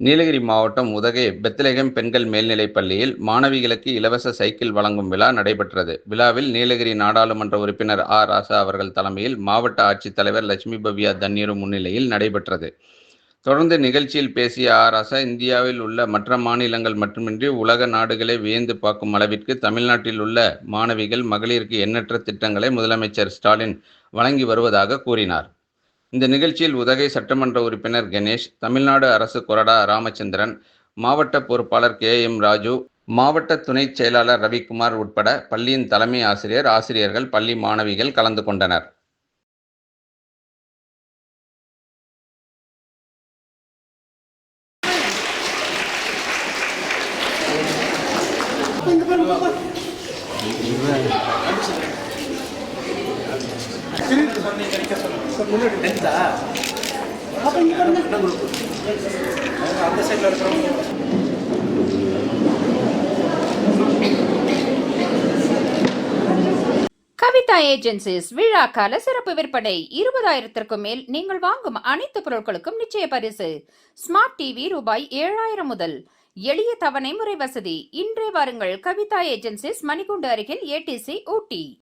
நீலகிரி மாவட்டம் உதகை பெத்லகேம் பெண்கள் மேல்நிலைப் பள்ளியில் மாணவிகளுக்கு இலவச சைக்கிள் வழங்கும் விழா நடைபெற்றது. விழாவில் நீலகிரி நாடாளுமன்ற உறுப்பினர் ஆர் ராசா அவர்கள் தலைமையில் மாவட்ட ஆட்சித்தலைவர் லட்சுமி பவ்யா தண்ணீரு முன்னிலையில் நடைபெற்றது. தொடர்ந்து நிகழ்ச்சியில் பேசிய ஆர் ராசா இந்தியாவில் உள்ள மற்ற மாநிலங்கள் மட்டுமின்றி உலக நாடுகளை வியந்து பார்க்கும் அளவிற்கு தமிழ்நாட்டில் உள்ள மாணவிகள் மகளிருக்கு எண்ணற்ற திட்டங்களை முதலமைச்சர் ஸ்டாலின் வழங்கி வருவதாக கூறினார். இந்த நிகழ்ச்சியில் உதகை சட்டமன்ற உறுப்பினர் கணேஷ் தமிழ்நாடு அரசு கொறடா ராமச்சந்திரன் மாவட்ட பொறுப்பாளர் கே எம் ராஜு மாவட்ட துணைச் செயலாளர் ரவிக்குமார் உட்பட பள்ளியின் தலைமை ஆசிரியர் ஆசிரியர்கள் பள்ளி மாணவிகள் கலந்து கொண்டனர். கவிதா ஏஜென்சிஸ் விழாக்கால சிறப்பு விற்பனை. இருபதாயிரத்திற்கும் மேல் நீங்கள் வாங்கும் அனைத்து பொருட்களுக்கும் நிச்சய பரிசு. ஸ்மார்ட் டிவி ரூபாய் ஏழாயிரம் முதல். எளிய தவணை முறை வசதி. இன்றே வாருங்கள் கவிதா ஏஜென்சிஸ் மணிகுண்டு அருகில் ஏடிசி ஊட்டி.